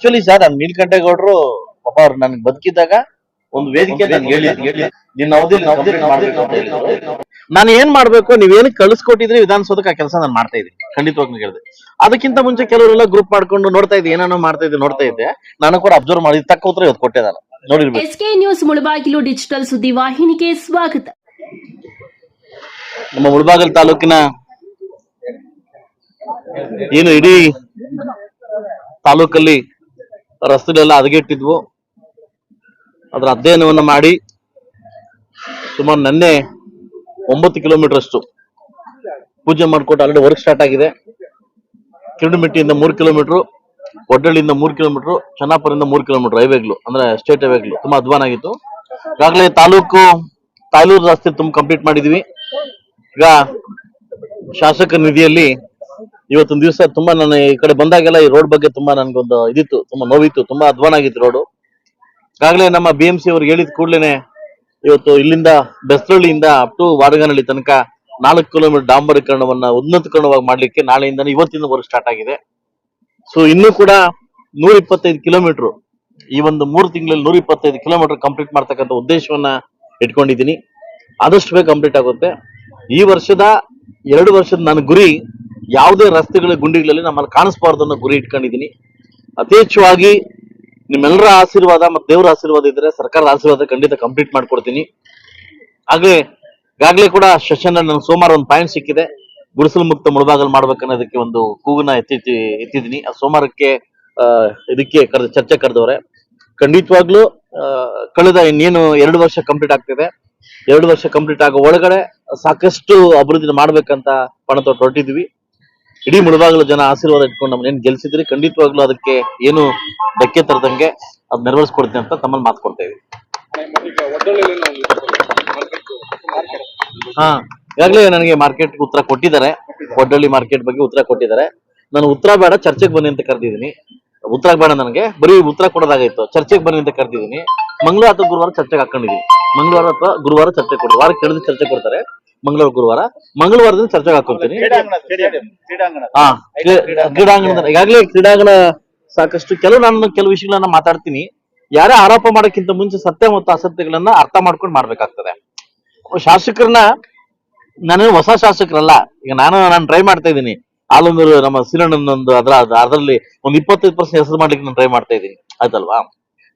Actually sir ನಾನು ನೀಲ್ಕಂಠೇಗೌಡರು ಪಾಪ ಅವ್ರು ನನ್ಗೆ ಬದುಕಿದ್ದಾಗ ಒಂದು ವೇದಿಕೆ ನನ್ಗೆ ಹೇಳಿ ಹೇಳಿ. ನಿನ್ನ ಅವಧಿಯಲ್ಲಿ complete ಮಾಡ್ಬೇಕು ಅಂತ ಹೇಳಿದ್ರು. ನಾನು ಏನ್ ಮಾಡ್ಬೇಕು? ನೀವೇನಕ್ಕೆ ಕಳಿಸ್ಕೊಟ್ಟಿದ್ರಿ? ವಿಧಾನಸೌಧಕ್ಕೆ ಆ ಕೆಲಸ ನಾನು ಮಾಡ್ತಾ ಇದ್ದೀನಿ. ಖಂಡಿತವಾಗ್ಲೂ ಹೇಳಿದೆ. ಅದಕ್ಕಿಂತ ಮುಂಚೆ ಕೆಲವರೆಲ್ಲ ಗ್ರೂಪ್ ಮಾಡ್ಕೊಂಡು ನೋಡ್ತಾ ಇದ್ದೆ ಏನೇನೋ ಮಾಡ್ತಾ ಇದ್ದೆ ನೋಡ್ತಾ ಇದ್ದೆ. ನಾನು ಕೂಡ ಅಬ್ಸರ್ವ್ ಮಾಡಿ ತಕ್ಕ ಉತ್ತರ ಇವತ್ತು ಕೊಟ್ಟೆ ನಾನು. ನೋಡಿರ್ಬೇಕು. ಎಸ್ಕೆ ನ್ಯೂಸ್ ಮುಳಬಾಗಿಲು ಡಿಜಿಟಲ್ ಸುದ್ದಿ ವಾಹಿನಿಗೆ ಸ್ವಾಗತ. ನಮ್ಮ ಮುಳಬಾಗಲ್ ತಾಲೂಕಿನ ಏನು ಇಡೀ ತಾಲೂಕಲ್ಲಿ ರಸ್ತೆಗಳೆಲ್ಲ ಹದಗೆಟ್ಟಿದ್ವು ಅದರ ಅಧ್ಯಯನವನ್ನು ಮಾಡಿ ಸುಮಾರು ನಿನ್ನೆ ಒಂಬತ್ತು ಕಿಲೋಮೀಟರ್ ಅಷ್ಟು ಪೂಜೆ ಮಾಡಿಕೊಟ್ಟು ಆಲ್ರೆಡಿ ವರ್ಕ್ ಸ್ಟಾರ್ಟ್ ಆಗಿದೆ. ಕಿರುಡುಮಿಟ್ಟಿಯಿಂದ ಮೂರು ಕಿಲೋಮೀಟರ್ ಒಡ್ಡಳ್ಳಿಯಿಂದ ಮೂರು ಕಿಲೋಮೀಟರ್, ಚೆನ್ನಾಪುರದಿಂದ ಮೂರು ಕಿಲೋಮೀಟರ್ ಹೈವೇಗ್ಲು ಅಂದ್ರೆ ಸ್ಟೇಟ್ ಹೈವೇಗ್ಲು ತುಂಬಾ ಅಧ್ವಾನ ಆಗಿತ್ತು. ಈಗಾಗಲೇ ತಾಲೂಕು, ತಾಲೂರು ರಸ್ತೆ ತುಂಬ ಕಂಪ್ಲೀಟ್ ಮಾಡಿದ್ವಿ. ಈಗ ಶಾಸಕ ನಿಧಿಯಲ್ಲಿ ಇವತ್ತೊಂದು ದಿವಸ ತುಂಬಾ ನಾನು ಈ ಕಡೆ ಬಂದಾಗೆಲ್ಲ ಈ ರೋಡ್ ಬಗ್ಗೆ ತುಂಬಾ ನನ್ಗೊಂದು ಇದಿತ್ತು, ತುಂಬಾ ನೋವಿತ್ತು, ತುಂಬಾ ಅಧ್ವಾನ ಆಗಿತ್ತು ರೋಡು ಈಗಾಗಲೇ ನಮ್ಮ ಬಿ ಎಂ ಸಿ ಅವ್ರಿಗೆ ಹೇಳಿದ ಕೂಡಲೇ ಇವತ್ತು ಇಲ್ಲಿಂದ ಬೆಸ್ತಳ್ಳಿಯಿಂದ ಅಪ್ ಟು ವಾರಗನಹಳ್ಳಿ ತನಕ ನಾಲ್ಕು ಕಿಲೋಮೀಟರ್ ಡಾಂಬರೀಕರಣವನ್ನ ಉನ್ನತೀಕರಣವಾಗಿ ಮಾಡ್ಲಿಕ್ಕೆ ನಾಳೆಯಿಂದ ಇವತ್ತಿಂದ ವರ್ಷ ಸ್ಟಾರ್ಟ್ ಆಗಿದೆ. ಸೊ ಇನ್ನೂ ಕೂಡ ನೂರ ಇಪ್ಪತ್ತೈದು ಕಿಲೋಮೀಟರ್ ಈ ಒಂದು ಮೂರು ತಿಂಗಳಲ್ಲಿ ನೂರ ಇಪ್ಪತ್ತೈದು ಕಿಲೋಮೀಟರ್ ಕಂಪ್ಲೀಟ್ ಮಾಡ್ತಕ್ಕಂಥ ಉದ್ದೇಶವನ್ನ ಇಟ್ಕೊಂಡಿದ್ದೀನಿ. ಆದಷ್ಟು ಬೇಗ ಕಂಪ್ಲೀಟ್ ಆಗುತ್ತೆ. ಈ ವರ್ಷದ ಎರಡು ವರ್ಷದ ನನ್ನ ಗುರಿ ಯಾವುದೇ ರಸ್ತೆಗಳ ಗುಂಡಿಗಳಲ್ಲಿ ನಮ್ಮಲ್ಲಿ ಕಾಣಿಸ್ಬಾರ್ದು ಅನ್ನೋ ಗುರಿ ಇಟ್ಕೊಂಡಿದ್ದೀನಿ. ಅತಿ ಹೆಚ್ಚವಾಗಿ ನಿಮ್ಮೆಲ್ಲರ ಆಶೀರ್ವಾದ ಮತ್ತು ದೇವರ ಆಶೀರ್ವಾದ ಇದ್ರೆ ಸರ್ಕಾರದ ಆಶೀರ್ವಾದ ಖಂಡಿತ ಕಂಪ್ಲೀಟ್ ಮಾಡ್ಕೊಡ್ತೀನಿ. ಹಾಗೆ ಈಗಾಗಲೇ ಕೂಡ ಸೆಷನ್ ನನಗೆ ಸೋಮವಾರ ಒಂದು ಪಾಯಿಂಟ್ ಸಿಕ್ಕಿದೆ. ಗುಡಿಸಲು ಮುಕ್ತ ಮುಳಬಾಗಲ್ ಮಾಡ್ಬೇಕನ್ನೋದಕ್ಕೆ ಒಂದು ಕೂಗನ್ನ ಎತ್ತಿ ಎತ್ತಿದ್ದೀನಿ. ಆ ಸೋಮವಾರಕ್ಕೆ ಇದಕ್ಕೆ ಕರೆದ, ಚರ್ಚೆ ಕರೆದವ್ರೆ. ಖಂಡಿತವಾಗ್ಲೂ ಕಳೆದ ಇನ್ನೇನು ಎರಡು ವರ್ಷ ಕಂಪ್ಲೀಟ್ ಆಗ್ತಿದೆ. ಎರಡು ವರ್ಷ ಕಂಪ್ಲೀಟ್ ಆಗೋ ಒಳಗಡೆ ಸಾಕಷ್ಟು ಅಭಿವೃದ್ಧಿ ಮಾಡ್ಬೇಕಂತ ಪಣ ಹೊರಟಿದ್ವಿ ಇಡೀ ಮುಳಬಾಗಲ ಜನ ಆಶೀರ್ವಾದ ಇಟ್ಕೊಂಡು ನಮ್ಮನ್ನೇನು ಗೆಲ್ಸಿದ್ರಿ ಖಂಡಿತವಾಗ್ಲೂ ಅದಕ್ಕೆ ಏನು ಧಕ್ಕೆ ತರದಂಗೆ ಅದ್ ನೆರವೇರಿಸ್ಕೊಡ್ತೀನಿ ಅಂತ ತಮ್ಮಲ್ಲಿ ಮಾತು ಕೊಡ್ತಾ ಹಾ, ಈಗಾಗಲೇ ನನಗೆ ಮಾರ್ಕೆಟ್ ಉತ್ತರ ಕೊಟ್ಟಿದ್ದಾರೆ. ಒಡ್ಡಳ್ಳಿ ಮಾರ್ಕೆಟ್ ಬಗ್ಗೆ ಉತ್ತರ ಕೊಟ್ಟಿದ್ದಾರೆ. ನಾನು ಉತ್ತರ ಬೇಡ, ಚರ್ಚೆಗೆ ಬನ್ನಿ ಅಂತ ಕರೆದಿದ್ದೀನಿ. ಉತ್ತರ ಬೇಡ ನನಗೆ. ಬರೀ ಉತ್ತರ ಕೊಡೋದಾಗಿತ್ತು ಚರ್ಚೆಗೆ ಬನ್ನಿ ಅಂತ ಕರೆದಿದ್ದೀನಿ. ಮಂಗಳವಾರ ಅಥವಾ ಗುರುವಾರ ಚರ್ಚೆಗೆ ಹಾಕೊಂಡಿದ್ದೀನಿ. ಮಂಗಳವಾರ ಅಥವಾ ಗುರುವಾರ ಚರ್ಚೆ ಕೊಡ್ತಾರೆ ವಾರಕ್ಕೆ ಚರ್ಚೆ ಕೊಡ್ತಾರೆ. ಮಂಗಳವಾರ ಗುರುವಾರ. ಮಂಗಳವಾರದಿಂದ ಚರ್ಚೆಗೆ ಹಾಕೊಳ್ತೀನಿ ಹಾ ಕ್ರೀಡಾಂಗಣ. ಕ್ರೀಡಾಂಗಣದ ಈಗಾಗಲೇ ಕ್ರೀಡಾಂಗಣ ಸಾಕಷ್ಟು ಕೆಲವು ನಾನು ಕೆಲವು ವಿಷಯಗಳನ್ನ ಮಾತಾಡ್ತೀನಿ. ಯಾರೇ ಆರೋಪ ಮಾಡೋಕ್ಕಿಂತ ಮುಂಚೆ ಸತ್ಯ ಮತ್ತು ಅಸತ್ಯಗಳನ್ನ ಅರ್ಥ ಮಾಡ್ಕೊಂಡು ಮಾಡ್ಬೇಕಾಗ್ತದೆ. ಶಾಸಕರನ್ನ ನಾನು ಹೊಸ ಶಾಸಕರಲ್ಲ. ಈಗ ನಾನು ನಾನು ಟ್ರೈ ಮಾಡ್ತಾ ಇದ್ದೀನಿ. ಆಲೂರು ನಮ್ಮ ಸಿರಣ್ಣನೊಂದು ಅದ್ರ ಅದರಲ್ಲಿ ಒಂದು ಇಪ್ಪತ್ತೈದು ಪರ್ಸೆಂಟ್ ಹೆಸರು ಮಾಡ್ಲಿಕ್ಕೆ ನಾನು ಟ್ರೈ ಮಾಡ್ತಾ ಇದ್ದೀನಿ. ಆಯ್ತಲ್ವಾ?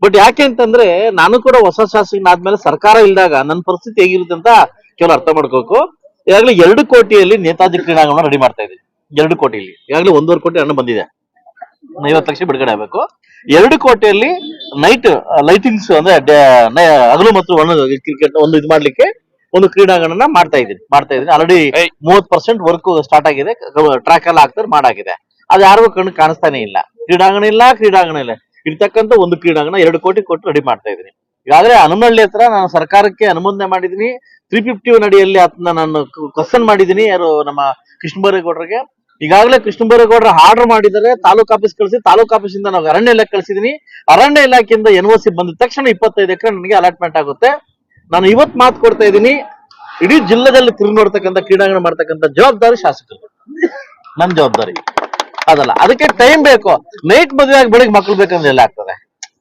ಬಟ್ ಯಾಕೆ ಅಂತಂದ್ರೆ ನಾನು ಕೂಡ ಹೊಸ ಶಾಸಕನಾದ್ಮೇಲೆ ಸರ್ಕಾರ ಇಲ್ದಾಗ ನನ್ನ ಪರಿಸ್ಥಿತಿ ಹೇಗಿರುತ್ತೆ ಅಂತ ಕೆಲವು ಅರ್ಥ ಮಾಡ್ಕೋಕು. ಈಗಾಗಲೇ ಎರಡು ಕೋಟಿಯಲ್ಲಿ ನೇತಾಜಿ ಕ್ರೀಡಾಂಗಣ ರೆಡಿ ಮಾಡ್ತಾ ಇದ್ದೀವಿ ಎರಡು ಕೋಟಿಯಲ್ಲಿ. ಈಗಾಗಲೇ ಒಂದೂವರೆ ಕೋಟಿ ಹಣ ಬಂದಿದೆ. ಐವತ್ತು ಲಕ್ಷ ಬಿಡುಗಡೆ ಆಗಬೇಕು. ಎರಡು ಕೋಟಿಯಲ್ಲಿ ನೈಟ್ ಲೈಟಿಂಗ್ಸ್ ಅಂದ್ರೆ ಹಗಲು ಮತ್ತು ಒಣ ಕ್ರಿಕೆಟ್ ಒಂದು ಇದು ಮಾಡ್ಲಿಕ್ಕೆ ಒಂದು ಕ್ರೀಡಾಂಗಣನ ಮಾಡ್ತಾ ಇದೀನಿ ಮಾಡ್ತಾ ಇದೀನಿ ಆಲ್ರೆಡಿ ಮೂವತ್ ಪರ್ಸೆಂಟ್ ವರ್ಕ್ ಸ್ಟಾರ್ಟ್ ಆಗಿದೆ. ಟ್ರ್ಯಾಕ್ ಎಲ್ಲ ಹಾಕ್ತಾರೆ ಮಾಡಾಗಿದೆ. ಅದು ಯಾರಿಗೂ ಕಣ್ಣು ಕಾಣಿಸ್ತಾನೆ ಇಲ್ಲ. ಕ್ರೀಡಾಂಗಣ ಇಲ್ಲ ಕ್ರೀಡಾಂಗಣ ಇಲ್ಲ. ಇರ್ತಕ್ಕಂತ ಒಂದು ಕ್ರೀಡಾಂಗಣ ಎರಡು ಕೋಟಿ ಕೊಟ್ಟು ರೆಡಿ ಮಾಡ್ತಾ ಇದ್ದೀನಿ. ಈಗಾಗಲೇ ಹನುಮಳ್ಳಿ ಹತ್ರ ನಾನು ಸರ್ಕಾರಕ್ಕೆ ಅನುಮೋದನೆ ಮಾಡಿದ್ದೀನಿ. ತ್ರೀ ಫಿಫ್ಟಿ ಅಡಿಯಲ್ಲಿ ಅದನ್ನ ನಾನು ಕ್ವಶನ್ ಮಾಡಿದ್ದೀನಿ. ಯಾರು ನಮ್ಮ ಕೃಷ್ಣ ಬೈರೇಗೌಡರಿಗೆ ಈಗಾಗಲೇ ಕೃಷ್ಣ ಆರ್ಡರ್ ಮಾಡಿದರೆ ತಾಲೂಕ್ ಆಫೀಸ್ ಕಳಿಸಿ, ತಾಲೂಕ್ ಆಫೀಸಿಂದ ನಾವು ಅರಣ್ಯ ಇಲಾಖೆ ಕಳಿಸಿದೀನಿ. ಅರಣ್ಯ ಇಲಾಖೆಯಿಂದ ಎನ್ ಓ ಸಿ ಬಂದ ತಕ್ಷಣ ಇಪ್ಪತ್ತೈದು ಎಕರೆ ನನಗೆ ಅಲಾಟ್ಮೆಂಟ್ ಆಗುತ್ತೆ. ನಾನು ಇವತ್ ಮಾತು ಕೊಡ್ತಾ ಇದ್ದೀನಿ. ಇಡೀ ಜಿಲ್ಲೆದಲ್ಲಿ ತಿರುಗಿ ನೋಡ್ತಕ್ಕಂಥ ಕ್ರೀಡಾಂಗಣ ಮಾಡ್ತಕ್ಕಂಥ ಜವಾಬ್ದಾರಿ ಶಾಸಕರು. ನನ್ ಜವಾಬ್ದಾರಿ. ಅದಲ್ಲ, ಅದಕ್ಕೆ ಟೈಮ್ ಬೇಕು. ನೈಟ್ ಮದುವೆ ಆಗಿ ಬೆಳಿಗ್ಗೆ ಮಕ್ಳು ಬೇಕಂದ್ರೆ ಎಲ್ಲ ಆಗ್ತದೆ?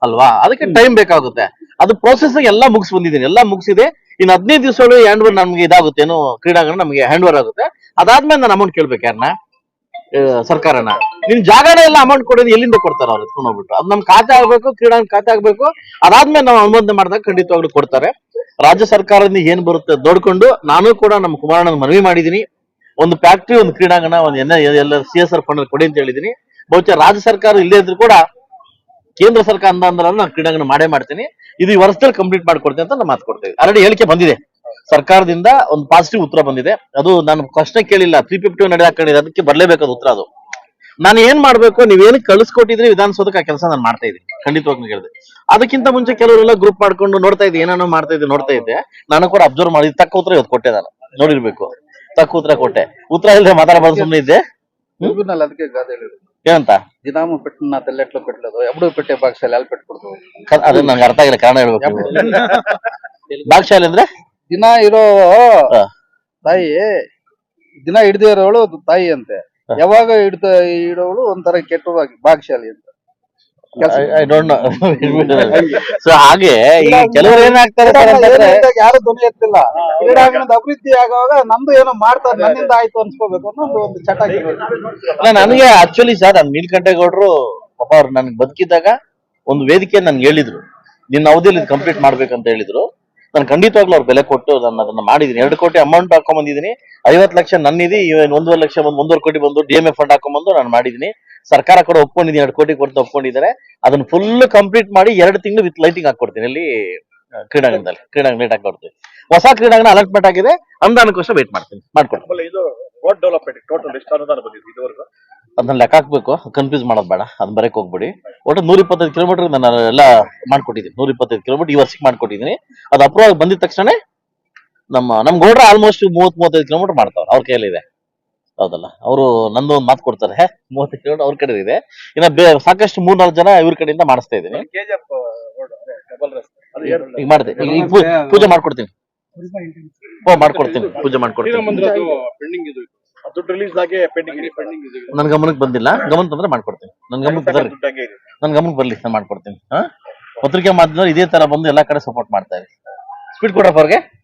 ಅಲ್ವಾ? ಅದಕ್ಕೆ ಟೈಮ್ ಬೇಕಾಗುತ್ತೆ. ಅದು ಪ್ರೋಸೆಸ್ ಎಲ್ಲ ಮುಗಿಸ್ ಬಂದಿದ್ದೀನಿ. ಎಲ್ಲ ಮುಗಿಸಿದೆ. ಇನ್ನು ಹದಿನೈದು ದಿವಸ ಒಳಗೆ ಹ್ಯಾಂಡ್ ಓವರ್ ನಮ್ಗೆ ಇದಾಗುತ್ತೆ, ಏನು ಕ್ರೀಡಾಂಗಣ ನಮಗೆ ಹ್ಯಾಂಡ್ ಓವರ್ ಆಗುತ್ತೆ. ಅದಾದ್ಮೇಲೆ ನಾನು ಅಮೌಂಟ್ ಕೇಳ್ಬೇಕು ಯಾರನ್ನ ಸರ್ಕಾರನ. ನಿನ್ ಜಾಗನೇ ಎಲ್ಲ ಅಮೌಂಟ್ ಕೊಡೋದು ಎಲ್ಲಿಂದ ಕೊಡ್ತಾರೆ ಅವ್ರು? ಎತ್ಕೊಂಡು ಹೋಗ್ಬಿಟ್ಟು ಅದು ನಮ್ ಖಾತೆ ಆಗ್ಬೇಕು, ಕ್ರೀಡಾಂಗಣ ಖಾತೆ ಆಗ್ಬೇಕು. ಅದಾದ್ಮೇಲೆ ನಾವು ಅನುಮೋದನೆ ಮಾಡಿದಾಗ ಖಂಡಿತವಾಗ್ಲೂ ಕೊಡ್ತಾರೆ. ರಾಜ್ಯ ಸರ್ಕಾರದಿಂದ ಏನ್ ಬರುತ್ತೆ ದೊಡ್ಕೊಂಡು ನಾನು ಕೂಡ ನಮ್ಮ ಕುಮಾರಣ್ಣನ ಮನವಿ ಮಾಡಿದೀನಿ. ಒಂದು ಫ್ಯಾಕ್ಟ್ರಿ ಒಂದು ಕ್ರೀಡಾಂಗಣ, ಒಂದು ಎಲ್ಲ ಸಿ ಎಸ್ ಆರ್ ಫಂಡ್ ಕೊಡಿ ಅಂತ ಹೇಳಿದೀನಿ. ಬಹುಶಃ ರಾಜ್ಯ ಸರ್ಕಾರ ಇಲ್ಲೇ ಇದ್ರು ಕೂಡ ಕೇಂದ್ರ ಸರ್ಕಾರ ಅಂದ್ರೆ ನಾನು ಕ್ರೀಡಾಂಗಣ ಮಾಡೇ ಮಾಡ್ತೀನಿ. ಇದು ಈ ವರ್ಷದಲ್ಲಿ ಕಂಪ್ಲೀಟ್ ಮಾಡ್ಕೊಡ್ತೀನಿ ಅಂತ ನಾನು ಮಾತು ಕೊಡ್ತೇವೆ ಆಲ್ರೆಡಿ ಹೇಳಿಕೆ ಬಂದಿದೆ. ಸರ್ಕಾರದಿಂದ ಒಂದು ಪಾಸಿಟಿವ್ ಉತ್ತರ ಬಂದಿದೆ. ಅದು ನಾನು ಪ್ರಶ್ನೆ ಕೇಳಿಲ್ಲ. ತ್ರೀ ಫಿಫ್ಟಿ ನಡೆದ ಹಾಕೊಂಡಿದೆ. ಅದಕ್ಕೆ ಬರಲೇಬೇಕಾದ ಉತ್ತರ ಅದು. ನಾನು ಏನ್ ಮಾಡ್ಬೇಕು? ನೀವೇನು ಕಳಿಸ್ಕೊಟ್ಟಿದ್ರೆ? ವಿಧಾನಸೌಧಕ್ಕೆ ಆ ಕೆಲಸ ನಾನು ಮಾಡ್ತಾ ಇದ್ದೀನಿ. ಖಂಡಿತವಾಗಿ ಹೇಳಿದೆ. ಅದಕ್ಕಿಂತ ಮುಂಚೆ ಕೆಲವರೆಲ್ಲ ಗ್ರೂಪ್ ಮಾಡ್ಕೊಂಡು ನೋಡ್ತಾ ಇದ್ದೆ. ಏನೇನೋ ಮಾಡ್ತಾ ಇದ್ದೆ, ನೋಡ್ತಾ ಇದ್ದೆ. ನಾನು ಕೂಡ ಅಬ್ಸರ್ವ್ ಮಾಡಿ. ತಕ್ಕ ಉತ್ತರ ಇವತ್ತು ಕೊಟ್ಟೆ ನಾನು. ನೋಡಿರ್ಬೇಕು. ತಕ್ಕ ಉತ್ತರ ಕೊಟ್ಟೆ. ಉತ್ತರ ಇಲ್ಲದೆ ಮಾತಾಡಬಾರ್ದು ಸುಮ್ಮನೆ ಇದ್ದೆ. ಅದಕ್ಕೆ ಏನಂತ ನಾ ತೆಲ್ಲ ಎಟ್ಲೋ పెట్టలేదు ఎప్పుడు ಪೆಟ್ಟೆ బాక్సాలు ಅಲ್ಲಿ ಪೆಟ್ಟು ಕ- ಅದೇ ನಂಗೆ ಅರ್ಥ ಆಗಿಲ್ಲ ಕಾರಣ ಹೇಳ್ಬೇಕು ನೀವು. ಅಂದ್ರೆ? ದಿನ ಇರೋ ತಾಯಿ ದಿನ ಹಿಡ್ದಿರೋಳು ತಾಯಿ ಅಂತೆ. ಯಾವಾಗ ಹಿಡ್ತಾ ಇಡೋಳು ಒಂಥರ ಕೆಟ್ಟವಾಗಿ ಭಾಗ್ಯಶಾಲಿ ಅಂತ. ಐ ಡೋಂಟ್ ನೋ ಸೊ ಹಾಗೆ. ಈ ಕೆಲವರು ಏನಾಗ್ತಾರೆ ಅಂತಂದ್ರೆ ಯಾರು ಧ್ವನಿ ಎತ್ತಿಲ್ಲ. ಕ್ರೀಡಾಂಗಣದ ಅಭಿವೃದ್ಧಿ ಆಗುವಾಗ ನಮ್ದು ಏನೋ ಮಾಡ್ತಾರೆ ನನ್ನಿಂದ ಆಯ್ತು ಅನ್ಸ್ಕೋಬೇಕು ಅನ್ನೋದು ಒಂದು ಚಟ. ಅಲ್ಲ ನನಗೆ ಆಕ್ಚುಲಿ ಸರ್ ನಾನು ನೀಲ್ಕಂಠೇಗೌಡರು ಪಾಪ ಅವ್ರು ನನ್ಗೆ ಬದುಕಿದ್ದಾಗ ಒಂದು ವೇದಿಕೆ ನನ್ಗೆ ಹೇಳಿದ್ರು. ನಿನ್ನ ಅವಧಿಯಲ್ಲಿ ಕಂಪ್ಲೀಟ್ ಮಾಡ್ಬೇಕಂತ ಹೇಳಿದ್ರು. ನಾನು ಖಂಡಿತವಾಗ್ಲೂ ಅವ್ರು ಬೆಲೆ ಕೊಟ್ಟು ನಾನು ಅದನ್ನ ಮಾಡಿದೀನಿ ಎರಡು ಕೋಟಿ ಅಮೌಂಟ್ ಹಾಕೊಂಡ್ ಬಂದಿದ್ದೀನಿ. ಐವತ್ತು ಲಕ್ಷ ನನ್ನಿದೆ ಇವನ್ ಒಂದೂವರೆ ಲಕ್ಷ ಬಂದು ಒಂದೂವರೆ ಕೋಟಿ ಬಂದು ಡಿ ಎಂ ಎ ಫಂಡ್ ಹಾಕೊಂಡ್ಬಂದು ನಾನು ಮಾಡಿದೀನಿ ಸರ್ಕಾರ ಕೂಡ ಒಪ್ಕೊಂಡಿದ್ದೀನಿ ಎರಡು ಕೋಟಿ ಕೊಡ್ತಾ ಒಪ್ಕೊಂಡಿದ್ದಾರೆ. ಅದನ್ನ ಫುಲ್ ಕಂಪ್ಲೀಟ್ ಮಾಡಿ ಎರಡು ತಿಂಗಳು ವಿತ್ ಲೈಟಿಂಗ್ ಹಾಕೊಡ್ತೀನಿ ಅಲ್ಲಿ ಕ್ರೀಡಾಂಗಣದಲ್ಲಿ ಕ್ರೀಡಾಂಗಣ ಲೈಟ್ ಹಾಕೊಡ್ತೀನಿ ಹೊಸ ಕ್ರೀಡಾಂಗಣ ಅಲಾಟ್ಮೆಂಟ್ ಆಗಿದೆ. ಅನುದಾನಕ್ಕೋಸ್ಕರ ವೇಟ್ ಮಾಡ್ತೀನಿ. ಮಾಡ್ಕೊಂಡು ಇದು ರೋಡ್ ಡೆವಲಪ್ಮೆಂಟ್ ಟೋಟಲ್ ಎಷ್ಟು ಅನುದಾನ ಬಂದಿದೆ ಇದುವರೆಗೂ? ಅದನ್ನ ಲೆಕ್ಕ ಹಾಕ್ಬೇಕು. ಕನ್ಫ್ಯೂಸ್ ಮಾಡೋದು ಬೇಡ. ಅದ್ ಬರಕ್ ಹೋಗ್ಬಿಡಿ. ಒಟ್ಟು ನೂರ ಇಪ್ಪತ್ತೈದು ಕಿಲೋಮೀಟರ್ ನಾನು ಎಲ್ಲ ಮಾಡ್ಕೊಟ್ಟಿದ್ದೀನಿ. ನೂರ ಇಪ್ಪತ್ತೈದು ಕಿಲೋಮೀಟರ್ ಈ ವರ್ಷಕ್ಕೆ ಮಾಡ್ಕೊಟ್ಟಿದ್ದೀನಿ. ಅದು ಅಪ್ರೂವ್ ಬಂದಿದ ತಕ್ಷಣ ನಮ್ಮ ನಮ್ ಗೌಡ್ರ ಆಲ್ಮೋಸ್ಟ್ ಮೂವತ್ ಮೂವತ್ತೈದು ಕಿಲೋಮೀಟರ್ ಮಾಡ್ತಾವ್ರೆ. ಅವ್ರ ಕೈಯಲ್ಲಿದೆ. ಹೌದಲ್ಲ. ಅವರು ನಂದು ಒಂದು ಮಾತು ಕೊಡ್ತಾರೆ. ಮೂವತ್ತು ಕಿಲೋಮೀಟರ್ ಅವ್ರ ಕಡೆ ಇದೆ. ಇನ್ನ ಬೇ ಸಾಕಷ್ಟು ಮೂರ್ ನಾಲ್ಕು ಜನ ಇವ್ರ ಕಡೆಯಿಂದ ಮಾಡಿಸ್ತಾ ಇದ್ದೀನಿ. ಕೆಜಿಎಫ್ ಡಬಲ್ ರಸ್ತೆ. ಅದು ಏನು ಈಗ ಮಾಡಿದೆ. ಈಗ ಪೂ- ಪೂಜೆ ಮಾಡ್ಕೊಡ್ತೀನಿ. ಓ ಮಾಡ್ಕೊಡ್ತೀನಿ. ಪೂಜೆ ಮಾಡ್ಕೊಡ್ತೀನಿ. ಶ್ರೀರಾಮ ಪೆಂಡಿಂಗ್ ಇದು. ಅದು ದುಡ್ಡು ರಿಲೀಸ್ ಆಗಿ ಪೆಂಡಿಂಗ್ ಪೆಂಡಿಂಗ್ ಇದೆ. ನನ್ ಗಮನಕ್ಕೆ ಬಂದಿಲ್ಲ. ಗಮನ ತಂದ್ರೆ ಮಾಡ್ಕೊಡ್ತೀನಿ. ನನ್ ಗಮನಕ್ಕೆ ಬರ್ರಿ ದುಡ್ಡು ಹಂಗೆ ಇದೆ. ನನ್ ಗಮನಕ್ಕೆ ಬರ್ಲಿ ನಾನು ಮಾಡ್ಕೊಡ್ತೀನಿ. ಹಾ? ಪತ್ರಿಕೆ ಮಾಧ್ಯಮ ಇದೇ ತರ ಬಂದು ಎಲ್ಲಾ ಕಡೆ ಸಪೋರ್ಟ್ ಮಾಡ್ತಾ ಇರಿ ಸ್ಪೀಡ್ ಕೊಡ್ರಪ್ಪ ಅವ್ರಿಗೆ?